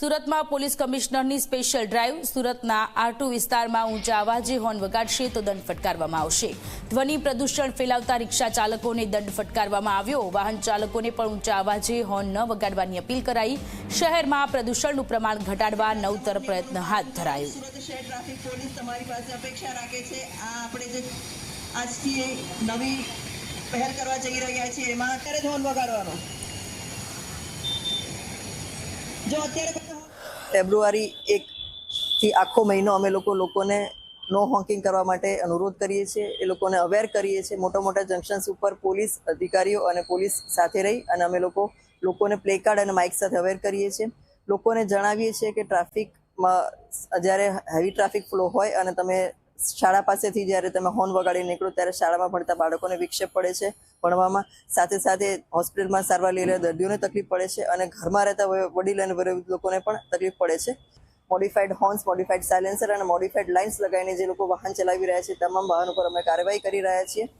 સુરતમાં police કમિશનરની special drive સુરતના આરટુ વિસ્તારમાં ઊંચા અવાજે હોર્ન વગાડશે તો દંડ ફટકારવામાં આવશે. ધ્વનિ પ્રદૂષણ ફેલાવતા રિક્ષા ચાલકોને દંડ ફટકારવામાં આવ્યો. વાહન ચાલકોને પણ ઊંચા અવાજે હોર્ન ન વગાડવાની અપીલ કરાઈ. શહેરમાં પ્રદૂષણનું પ્રમાણ ઘટાડવા નવતર પ્રયત્ન હાથ ધરાયો. પહેલ કરવા જઈ રહ્યા છીએ, એમાં અત્યારે જ હોર્ન વગાડવાનો જો અત્યારે તમે horn- ફેબ્રુઆરી એક થી આખો મહિનો અમે લોકો લોકોને નો હોકિંગ કરવા માટે અનુરોધ કરીએ છીએ. એ લોકોને અવેર કરીએ છીએ. મોટા મોટા જંકશન્સ ઉપર પોલીસ અધિકારીઓ અને પોલીસ સાથે રહી અને અમે લોકો લોકોને પ્લે કાર્ડ અને માઇક સાથે અવેર કરીએ છીએ. લોકોને જણાવીએ છીએ કે ટ્રાફિકમાં જ્યારે હેવી ટ્રાફિક ફ્લો હોય અને તમે શાળા પાસેથી જ્યારે તમે હોર્ન વગાડી નીકળો ત્યારે શાળામાં ભણતા બાળકોને વિક્ષેપ પડે છે. ભણવામાં સાથે સાથે હોસ્પિટલમાં સારવાર લઈ રહેલા દર્દીઓને તકલીફ પડે છે અને ઘરમાં રહેતા વડીલ અને વયોવૃદ્ધ લોકોને પણ તકલીફ પડે છે. મોડિફાઈડ હોર્ન્સ, મોડિફાઈડ સાયલેન્સર અને મોડિફાઈડ લાઇન્સ લગાવીને જે લોકો વાહન ચલાવી રહ્યા છે, તમામ વાહનો પર અમે કાર્યવાહી કરી રહ્યા છીએ.